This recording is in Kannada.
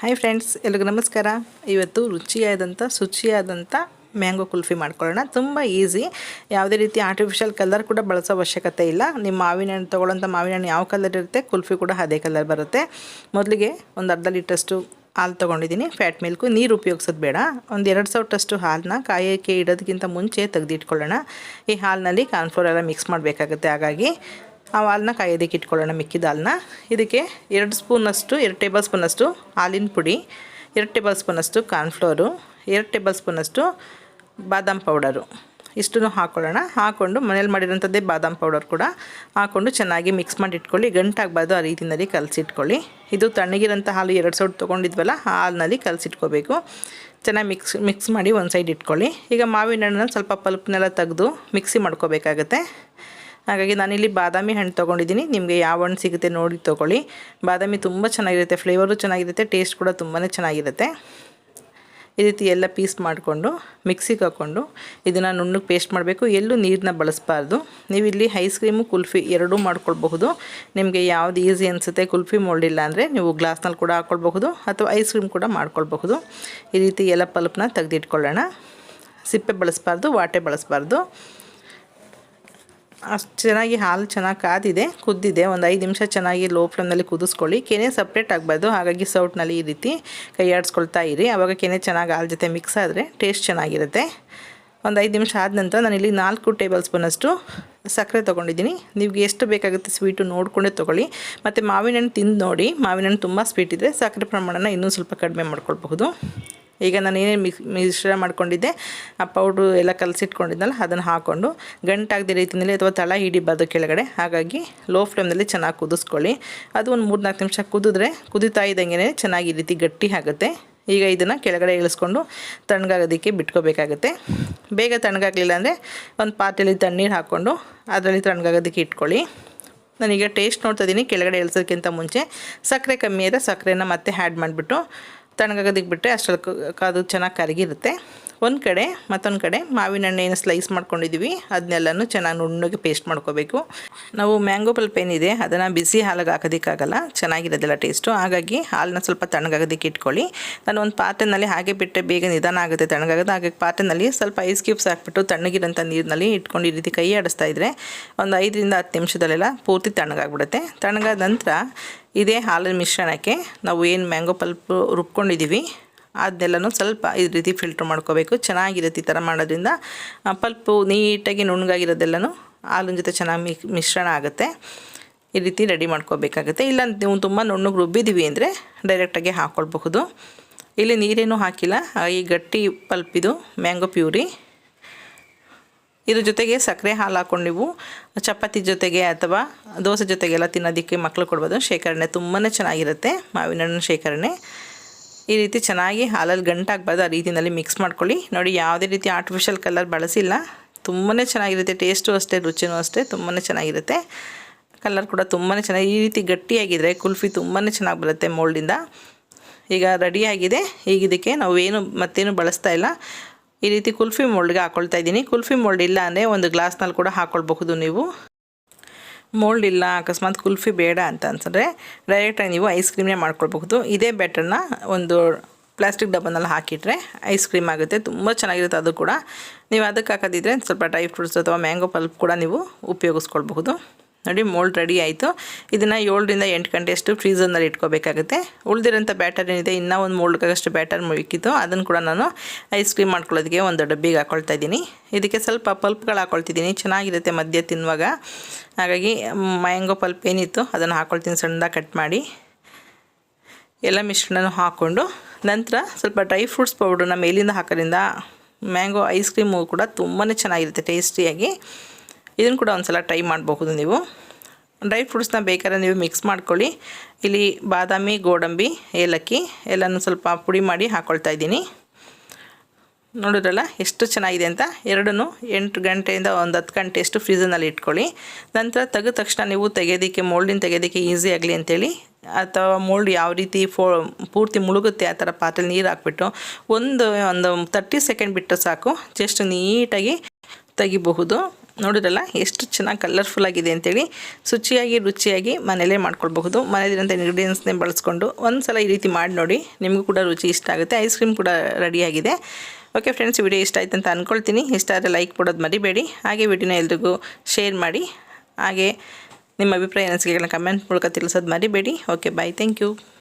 ಹಾಯ್ ಫ್ರೆಂಡ್ಸ್ ಎಲ್ರಿಗೂ ನಮಸ್ಕಾರ. ಇವತ್ತು ರುಚಿಯಾದಂಥ ಶುಚಿಯಾದಂಥ ಮ್ಯಾಂಗೋ ಕುಲ್ಫಿ ಮಾಡ್ಕೊಳ್ಳೋಣ. ತುಂಬ ಈಸಿ ಯಾವುದೇ ರೀತಿ ಆರ್ಟಿಫಿಷಿಯಲ್ ಕಲರ್ ಕೂಡ ಬಳಸೋ ಅವಶ್ಯಕತೆ ಇಲ್ಲ. ನಿಮ್ಮ ಮಾವಿನ ಹಣ್ಣು ತೊಗೊಳ್ಳೋಂಥ ಮಾವಿನ ಹಣ್ಣು ಯಾವ ಕಲರ್ ಇರುತ್ತೆ, ಕುಲ್ಫಿ ಕೂಡ ಅದೇ ಕಲರ್ ಬರುತ್ತೆ. ಮೊದಲಿಗೆ ಒಂದು ಅರ್ಧ ಲೀಟ್ರಷ್ಟು ಹಾಲು ತೊಗೊಂಡಿದ್ದೀನಿ. ಫ್ಯಾಟ್ ಮಿಲ್ಕು ನೀರು ಉಪಯೋಗಿಸೋದು ಬೇಡ. ಒಂದು ಎರಡು ಸಾವಿರದಷ್ಟು ಹಾಲನ್ನ ಕಾಯೋಕ್ಕೆ ಇಡೋದಕ್ಕಿಂತ ಮುಂಚೆ ತೆಗೆದಿಟ್ಕೊಳ್ಳೋಣ. ಈ ಹಾಲಿನಲ್ಲಿ ಕಾರ್ನ್ಫ್ಲೋರ್ ಎಲ್ಲ ಮಿಕ್ಸ್ ಮಾಡಬೇಕಾಗುತ್ತೆ. ಹಾಗಾಗಿ ಆ ಹಾಲನ್ನ ಕಾಯೋದಕ್ಕೆ ಇಟ್ಕೊಳ್ಳೋಣ ಮಿಕ್ಕಿದ ಹಾಲನ್ನ ಇದಕ್ಕೆ ಎರಡು ಸ್ಪೂನಷ್ಟು, ಎರಡು ಟೇಬಲ್ ಸ್ಪೂನಷ್ಟು ಹಾಲಿನ ಪುಡಿ, ಎರಡು ಟೇಬಲ್ ಸ್ಪೂನಷ್ಟು ಕಾರ್ನ್ಫ್ಲೋರು ಎರಡು ಟೇಬಲ್ ಸ್ಪೂನಷ್ಟು ಬಾದಾಮ್ ಪೌಡರು. ಇಷ್ಟನ್ನು ಹಾಕ್ಕೊಳ್ಳೋಣ ಹಾಕ್ಕೊಂಡು ಮನೇಲಿ ಮಾಡಿರೋಂಥದ್ದೇ ಬಾದಾಮ್ ಪೌಡರ್ ಕೂಡ ಹಾಕ್ಕೊಂಡು ಚೆನ್ನಾಗಿ ಮಿಕ್ಸ್ ಮಾಡಿ ಇಟ್ಕೊಳ್ಳಿ. ಗಂಟಾಗಬಾರ್ದು ಆ ರೀತಿಯಲ್ಲಿ ಕಲಸಿಟ್ಕೊಳ್ಳಿ ಇದು ತಣ್ಣಗಿರೋಂಥ ಹಾಲು ಎರಡು ಸೌಟ್ ತೊಗೊಂಡಿದ್ವಲ್ಲ, ಆ ಹಾಲಿನಲ್ಲಿ ಕಲಸಿಟ್ಕೋಬೇಕು. ಚೆನ್ನಾಗಿ ಮಿಕ್ಸ್ ಮಿಕ್ಸ್ ಮಾಡಿ ಒಂದು ಸೈಡ್ ಇಟ್ಕೊಳ್ಳಿ. ಈಗ ಮಾವಿನ ಹಣ್ಣನ್ನ ಸ್ವಲ್ಪ ಪಲ್ಪ್ನೆಲ್ಲ ತೆಗೆದು ಮಿಕ್ಸಿ ಮಾಡ್ಕೋಬೇಕಾಗತ್ತೆ. ಹಾಗಾಗಿ ನಾನಿಲ್ಲಿ ಬಾದಾಮಿ ಹಣ್ಣು ತೊಗೊಂಡಿದ್ದೀನಿ. ನಿಮಗೆ ಯಾವ ಹಣ್ಣು ಸಿಗುತ್ತೆ ನೋಡಿ ತೊಗೊಳ್ಳಿ. ಬಾದಾಮಿ ತುಂಬ ಚೆನ್ನಾಗಿರುತ್ತೆ ಫ್ಲೇವರು ಚೆನ್ನಾಗಿರುತ್ತೆ ಟೇಸ್ಟ್ ಕೂಡ ತುಂಬಾ ಚೆನ್ನಾಗಿರುತ್ತೆ. ಈ ರೀತಿ ಎಲ್ಲ ಪೀಸ್ ಮಾಡಿಕೊಂಡು ಮಿಕ್ಸಿಗೆ ಹಾಕ್ಕೊಂಡು ಇದನ್ನು ನುಣ್ಣಗೆ ಪೇಸ್ಟ್ ಮಾಡಬೇಕು. ಎಲ್ಲೂ ನೀರನ್ನ ಬಳಸಬಾರ್ದು. ನೀವು ಇಲ್ಲಿ ಐಸ್ ಕ್ರೀಮು ಕುಲ್ಫಿ ಎರಡೂ ಮಾಡ್ಕೊಳ್ಬಹುದು. ನಿಮಗೆ ಯಾವ್ದು ಈಸಿ ಅನಿಸುತ್ತೆ, ಕುಲ್ಫಿ ಮೋಲ್ಡ್ ಇಲ್ಲ ಅಂದರೆ ನೀವು ಗ್ಲಾಸ್ನಲ್ಲಿ ಕೂಡ ಹಾಕ್ಕೊಳ್ಬಹುದು ಅಥವಾ ಐಸ್ ಕ್ರೀಮ್ ಕೂಡ ಮಾಡ್ಕೊಳ್ಬಹುದು. ಈ ರೀತಿ ಎಲ್ಲ ಪಲ್ಪ್ನ ತೆಗೆದಿಟ್ಕೊಳ್ಳೋಣ. ಸಿಪ್ಪೆ ಬಳಸಬಾರ್ದು, ವಾಟೆ ಬಳಸಬಾರ್ದು. ಅಷ್ಟು ಚೆನ್ನಾಗಿ ಹಾಲು ಚೆನ್ನಾಗಿ ಕಾದಿದೆ, ಕುದ್ದಿದೆ. ಒಂದು ಐದು ನಿಮಿಷ ಚೆನ್ನಾಗಿ ಲೋ ಫ್ಲೇಮ್ನಲ್ಲಿ ಕುದಿಸ್ಕೊಳ್ಳಿ. ಕೆನೆ ಸಪ್ರೇಟ್ ಆಗಬಾರ್ದು. ಹಾಗಾಗಿ ಸೌಟ್ನಲ್ಲಿ ಈ ರೀತಿ ಕೈಯಾಡಿಸ್ಕೊಳ್ತಾ ಇರಿ. ಆವಾಗ ಕೆನೆ ಚೆನ್ನಾಗಿ ಹಾಲು ಜೊತೆ ಮಿಕ್ಸ್ ಆದರೆ ಟೇಸ್ಟ್ ಚೆನ್ನಾಗಿರುತ್ತೆ. ಒಂದು ಐದು ನಿಮಿಷ ಆದ ನಂತರ ನಾನು ಇಲ್ಲಿ ನಾಲ್ಕು ಟೇಬಲ್ ಸ್ಪೂನಷ್ಟು ಸಕ್ಕರೆ ತೊಗೊಂಡಿದ್ದೀನಿ. ನಿಮಗೆ ಎಷ್ಟು ಬೇಕಾಗುತ್ತೆ ಸ್ವೀಟು ನೋಡಿಕೊಂಡೇ ತೊಗೊಳ್ಳಿ. ಮತ್ತು ಮಾವಿನ ಹಣ್ಣು ತಿಂದು ನೋಡಿ. ಮಾವಿನ ಹಣ್ಣು ತುಂಬ ಸ್ವೀಟ್ ಇದ್ದರೆ ಸಕ್ಕರೆ ಪ್ರಮಾಣನ ಇನ್ನೂ ಸ್ವಲ್ಪ ಕಡಿಮೆ ಮಾಡ್ಕೊಳ್ಬಹುದು. ಈಗ ನಾನು ಏನೇನು ಮಿಕ್ ಮಿಶ್ರಣ ಮಾಡ್ಕೊಂಡಿದ್ದೆ ಆ ಪೌಡ್ರು ಎಲ್ಲ ಕಲಸಿಟ್ಕೊಂಡಿದ್ದಲ್ಲ ಅದನ್ನು ಹಾಕ್ಕೊಂಡು ಗಂಟಾಗದೇ ರೀತಿಯಲ್ಲಿ ಅಥವಾ ತಳ ಹಿಡಿಬಾರ್ದು ಕೆಳಗಡೆ. ಹಾಗಾಗಿ ಲೋ ಫ್ಲೇಮ್ನಲ್ಲಿ ಚೆನ್ನಾಗಿ ಕುದಿಸ್ಕೊಳ್ಳಿ. ಅದು ಒಂದು ಮೂರು ನಾಲ್ಕು ನಿಮಿಷ ಕುದಿದ್ರೆ ಕುದಿತಾ ಇದ್ದಂಗೆ ಚೆನ್ನಾಗಿ ರೀತಿ ಗಟ್ಟಿ ಆಗುತ್ತೆ. ಈಗ ಇದನ್ನು ಕೆಳಗಡೆ ಇಳಿಸ್ಕೊಂಡು ತಣ್ಣಗಾಗೋದಕ್ಕೆ ಬಿಟ್ಕೋಬೇಕಾಗುತ್ತೆ. ಬೇಗ ತಣ್ಣಗಾಗಲಿಲ್ಲ ಅಂದರೆ ಒಂದು ಪಾತ್ರೆಯಲ್ಲಿ ತಣ್ಣೀರು ಹಾಕ್ಕೊಂಡು ಅದರಲ್ಲಿ ತಣ್ಣಗಾಗೋದಕ್ಕೆ ಇಟ್ಕೊಳ್ಳಿ. ನಾನೀಗ ಟೇಸ್ಟ್ ನೋಡ್ತಾ ಇದ್ದೀನಿ ಕೆಳಗಡೆ ಇಳಿಸೋದಕ್ಕಿಂತ ಮುಂಚೆ. ಸಕ್ಕರೆ ಕಮ್ಮಿ ಆದರೆ ಸಕ್ಕರೆನ ಮತ್ತೆ ಆ್ಯಡ್ ಮಾಡಿಬಿಟ್ಟು ತಣ್ಣಗಾಗೋದಕ್ಕೆ ಬಿಟ್ಟರೆ ಅಷ್ಟರಲ್ಲಿ ಅದು ಚೆನ್ನಾಗಿ ಕರಗಿರುತ್ತೆ. ಒಂದು ಕಡೆ, ಮತ್ತೊಂದು ಕಡೆ ಮಾವಿನ ಹಣ್ಣೆಯನ್ನು ಸ್ಲೈಸ್ ಮಾಡ್ಕೊಂಡಿದ್ದೀವಿ ಅದನ್ನೆಲ್ಲನೂ ಚೆನ್ನಾಗಿ ನುಣ್ಣಗೆ ಪೇಸ್ಟ್ ಮಾಡ್ಕೋಬೇಕು. ನಾವು ಮ್ಯಾಂಗೋ ಪಲ್ಪ್ ಏನಿದೆ, ಅದನ್ನು ಬಿಸಿ ಹಾಲಿಗೆ ಹಾಕೋದಕ್ಕಾಗಲ್ಲ, ಚೆನ್ನಾಗಿರೋದಿಲ್ಲ ಟೇಸ್ಟು ಹಾಗಾಗಿ ಹಾಲನ್ನ ಸ್ವಲ್ಪ ತಣ್ಣಗಾಗೋದಕ್ಕೆ ಇಟ್ಕೊಳ್ಳಿ. ನಾನು ಒಂದು ಪಾತ್ರೆನಲ್ಲಿ ಹಾಗೆ ಬಿಟ್ಟರೆ ಬೇಗ ನಿಧಾನ ಆಗುತ್ತೆ, ತಣ್ಣಗಾಗೋದು ಹಾಗೆ ಪಾತ್ರೆನಲ್ಲಿ ಸ್ವಲ್ಪ ಐಸ್ ಕ್ಯೂಬ್ಸ್ ಹಾಕ್ಬಿಟ್ಟು ತಣ್ಣಗಿರೋಂಥ ನೀರಿನಲ್ಲಿ ಇಟ್ಕೊಂಡು ಈ ರೀತಿ ಕೈ ಆಡಿಸ್ತಾ ಇದ್ದರೆ ಒಂದು ಐದರಿಂದ ಹತ್ತು ನಿಮಿಷದಲ್ಲೆಲ್ಲ ಪೂರ್ತಿ ತಣ್ಣಗಾಗ್ಬಿಡುತ್ತೆ. ತಣ್ಣಗಾದ ನಂತರ ಇದೇ ಹಾಲಿನ ಮಿಶ್ರಣಕ್ಕೆ ನಾವು ಏನು ಮ್ಯಾಂಗೋ ಪಲ್ಪ್ ರುಬ್ಕೊಂಡಿದ್ದೀವಿ ಅದನ್ನೆಲ್ಲನೂ ಸ್ವಲ್ಪ ಈ ರೀತಿ ಫಿಲ್ಟ್ರ್ ಮಾಡ್ಕೋಬೇಕು. ಚೆನ್ನಾಗಿರುತ್ತೆ ಈ ಥರ ಮಾಡೋದ್ರಿಂದ. ಪಲ್ಪು ನೀಟಾಗಿ ನುಣ್ಣಗಾಗಿರೋದೆಲ್ಲನೂ ಹಾಲಿನ ಜೊತೆ ಚೆನ್ನಾಗಿ ಮಿಕ್, ಮಿಶ್ರಣ ಆಗುತ್ತೆ. ಈ ರೀತಿ ರೆಡಿ ಮಾಡ್ಕೋಬೇಕಾಗುತ್ತೆ. ಇಲ್ಲ, ನೀವು ತುಂಬ ನುಣ್ಣಗೆ ರುಬ್ಬಿದ್ದೀವಿ ಅಂದರೆ ಡೈರೆಕ್ಟಾಗಿ ಹಾಕ್ಕೊಳ್ಬಹುದು ಇಲ್ಲಿ ನೀರೇನು ಹಾಕಿಲ್ಲ. ಈ ಗಟ್ಟಿ ಪಲ್ಪಿದು ಮ್ಯಾಂಗೋ ಪ್ಯೂರಿ ಇದ್ರ ಜೊತೆಗೆ ಸಕ್ಕರೆ ಹಾಲು ಹಾಕ್ಕೊಂಡು ನೀವು ಚಪಾತಿ ಜೊತೆಗೆ ಅಥವಾ ದೋಸೆ ಜೊತೆಗೆಲ್ಲ ತಿನ್ನೋದಕ್ಕೆ ಮಕ್ಕಳು ಕೊಡ್ಬೋದು. ಶೇಖರಣೆ ತುಂಬಾ ಚೆನ್ನಾಗಿರುತ್ತೆ. ಮಾವಿನ ಹಣ್ಣು ಶೇಖರಣೆ. ಈ ರೀತಿ ಚೆನ್ನಾಗಿ ಹಾಲಲ್ಲಿ ಗಂಟಾಗಬಾರ್ದು ಆ ರೀತಿಯಲ್ಲಿ ಮಿಕ್ಸ್ ಮಾಡ್ಕೊಳ್ಳಿ. ನೋಡಿ, ಯಾವುದೇ ರೀತಿ ಆರ್ಟಿಫಿಷಿಯಲ್ ಕಲರ್ ಬಳಸಿಲ್ಲ. ತುಂಬಾ ಚೆನ್ನಾಗಿರುತ್ತೆ ಟೇಸ್ಟು ಅಷ್ಟೇ, ರುಚಿನೂ ಅಷ್ಟೇ ತುಂಬಾ ಚೆನ್ನಾಗಿರುತ್ತೆ. ಕಲರ್ ಕೂಡ ತುಂಬಾ ಚೆನ್ನಾಗಿ, ಈ ರೀತಿ ಗಟ್ಟಿಯಾಗಿದ್ದರೆ ಕುಲ್ಫಿ ತುಂಬಾ ಚೆನ್ನಾಗಿ ಬರುತ್ತೆ ಮೋಲ್ಡಿಂದ ಈಗ ರೆಡಿಯಾಗಿದೆ ಈಗ ಇದಕ್ಕೆ ನಾವು ಏನು ಮತ್ತೇನು ಬಳಸ್ತಾ ಇಲ್ಲ. ಈ ರೀತಿ ಕುಲ್ಫಿ ಮೋಲ್ಡ್ಗೆ ಹಾಕ್ಕೊಳ್ತಾ ಇದ್ದೀನಿ. ಕುಲ್ಫಿ ಮೋಲ್ಡ್ ಇಲ್ಲ ಅಂದರೆ ಒಂದು ಗ್ಲಾಸ್ನಲ್ಲಿ ಕೂಡ ಹಾಕ್ಕೊಳ್ಬಹುದು ನೀವು. ಮೋಲ್ಡ್ ಇಲ್ಲ, ಅಕಸ್ಮಾತ್ ಕುಲ್ಫಿ ಬೇಡ ಅಂತ ಅನ್ಸಿದ್ರೆ ಡೈರೆಕ್ಟಾಗಿ ನೀವು ಐಸ್ ಕ್ರೀಮ್ನೇ ಮಾಡ್ಕೊಳ್ಬಹುದು. ಇದೇ ಬ್ಯಾಟರ್ನ ಒಂದು ಪ್ಲಾಸ್ಟಿಕ್ ಡಬ್ಬನಲ್ಲಿ ಹಾಕಿಟ್ರೆ ಐಸ್ ಕ್ರೀಮ್ ಆಗುತ್ತೆ, ತುಂಬ ಚೆನ್ನಾಗಿರುತ್ತೆ ಅದು ಕೂಡ. ನೀವು ಅದಕ್ಕೆ ಹಾಕೋದಿದ್ರೆ ಸ್ವಲ್ಪ ಡ್ರೈ ಫ್ರೂಟ್ಸ್ ಅಥವಾ ಮ್ಯಾಂಗೋ ಪಲ್ಪ್ ಕೂಡ ನೀವು ಉಪಯೋಗಿಸ್ಕೊಳ್ಬಹುದು. ನೋಡಿ ಮೋಲ್ಡ್ ರೆಡಿ ಆಯಿತು. ಇದನ್ನು ಏಳರಿಂದ ಎಂಟು ಗಂಟೆಯಷ್ಟು ಫ್ರೀಝರ್ನಲ್ಲಿ ಇಟ್ಕೋಬೇಕಾಗುತ್ತೆ. ಉಳಿದಿರೋಂಥ ಬ್ಯಾಟರ್ ಏನಿದೆ, ಇನ್ನೂ ಒಂದು ಮೋಲ್ಡ್ಗಾಗಷ್ಟು ಬ್ಯಾಟರ್ ಮುಗಿತ್ತು ಅದನ್ನು ಕೂಡ ನಾನು ಐಸ್ ಕ್ರೀಮ್ ಮಾಡ್ಕೊಳ್ಳೋದಕ್ಕೆ ಒಂದು ಡಬ್ಬಿಗೆ ಹಾಕ್ಕೊಳ್ತಾ ಇದ್ದೀನಿ. ಇದಕ್ಕೆ ಸ್ವಲ್ಪ ಪಲ್ಪ್ಗಳು ಹಾಕ್ಕೊಳ್ತಿದ್ದೀನಿ ಚೆನ್ನಾಗಿರುತ್ತೆ ಮಧ್ಯ ತಿನ್ನುವಾಗ. ಹಾಗಾಗಿ, ಮ್ಯಾಂಗೋ ಪಲ್ಪ್ ಏನಿತ್ತು, ಅದನ್ನು ಹಾಕ್ಕೊಳ್ತೀನಿ ಸಣ್ಣದ ಕಟ್ ಮಾಡಿ. ಎಲ್ಲ ಮಿಶ್ರಣನೂ ಹಾಕ್ಕೊಂಡು, ನಂತರ ಸ್ವಲ್ಪ ಡ್ರೈ ಫ್ರೂಟ್ಸ್ ಪೌಡ್ರನ್ನ ಮೇಲಿಂದ ಹಾಕೋದ್ರಿಂದ ಮ್ಯಾಂಗೋ ಐಸ್ ಕ್ರೀಮು ಕೂಡ ತುಂಬಾ ಚೆನ್ನಾಗಿರುತ್ತೆ ಟೇಸ್ಟಿಯಾಗಿ ಇದನ್ನು ಕೂಡ ಒಂದು ಸಲ ಟ್ರೈ ಮಾಡಬಹುದು ನೀವು. ಡ್ರೈ ಫ್ರೂಟ್ಸ್ನ ಬೇಕಾದ್ರೆ ನೀವು ಮಿಕ್ಸ್ ಮಾಡ್ಕೊಳ್ಳಿ. ಇಲ್ಲಿ ಬಾದಾಮಿ, ಗೋಡಂಬಿ, ಏಲಕ್ಕಿ ಎಲ್ಲನೂ ಸ್ವಲ್ಪ ಪುಡಿ ಮಾಡಿ ಹಾಕ್ಕೊಳ್ತಾ ಇದ್ದೀನಿ. ನೋಡಿದ್ರಲ್ಲ ಎಷ್ಟು ಚೆನ್ನಾಗಿದೆ ಅಂತ? ಎರಡನ್ನು ಎಂಟು ಗಂಟೆಯಿಂದ ಒಂದು ಹತ್ತು ಗಂಟೆಯಷ್ಟು ಫ್ರೀಝರ್ನಲ್ಲಿ ಇಟ್ಕೊಳ್ಳಿ. ನಂತರ ತೆಗೆದ ತಕ್ಷಣ ನೀವು ತೆಗೆಯೋದಕ್ಕೆ ಮೋಲ್ಡಿನ ತೆಗೆಯೋದಕ್ಕೆ ಈಸಿ ಆಗಲಿ ಅಂತೇಳಿ, ಅಥವಾ ಮೋಲ್ಡ್ ಯಾವ ರೀತಿ ಫೋ, ಪೂರ್ತಿ ಮುಳುಗುತ್ತೆ ಆ ಥರ ಪಾತ್ರೆಲಿ ನೀರು ಹಾಕ್ಬಿಟ್ಟು ಒಂದು ಒಂದು ತರ್ಟಿ ಸೆಕೆಂಡ್ ಬಿಟ್ಟು ಸಾಕು. ಜಸ್ಟ್ ನೀಟಾಗಿ ತೆಗಿಬಹುದು. ನೋಡಿದ್ರಲ್ಲ, ಎಷ್ಟು ಚೆನ್ನಾಗಿ ಕಲರ್ಫುಲ್ ಆಗಿದೆ ಅಂತೇಳಿ ಶುಚಿಯಾಗಿ, ರುಚಿಯಾಗಿ ಮನೇಲೇ ಮಾಡ್ಕೊಳ್ಬಹುದು. ಮನೆಯಲ್ಲಿರೋಂಥ ಇಂಗ್ರೀಡಿಯೆಂಟ್ಸ್ನೇ ಬಳಸ್ಕೊಂಡು ಒಂದು ಸಲ ಈ ರೀತಿ ಮಾಡಿ ನೋಡಿ, ನಿಮಗೂ ಕೂಡ ರುಚಿ ಇಷ್ಟ ಆಗುತ್ತೆ. ಐಸ್ ಕ್ರೀಮ್ ಕೂಡ ರೆಡಿಯಾಗಿದೆ ಓಕೆ ಫ್ರೆಂಡ್ಸ್ ವಿಡಿಯೋ ಇಷ್ಟ ಆಯ್ತು ಅಂತ ಅಂದ್ಕೊಳ್ತೀನಿ ಇಷ್ಟ ಆದರೆ ಲೈಕ್ ಕೊಡೋದು ಮರಿಬೇಡಿ. ಹಾಗೆ ವಿಡಿಯೋನ ಎಲ್ರಿಗೂ ಶೇರ್ ಮಾಡಿ. ಹಾಗೆ ನಿಮ್ಮ ಅಭಿಪ್ರಾಯ, ಅನಿಸಿಕೆಗಳನ್ನ ಕಮೆಂಟ್ ಮೂಲಕ ತಿಳಿಸೋದು ಮರಿಬೇಡಿ. Okay bye thank you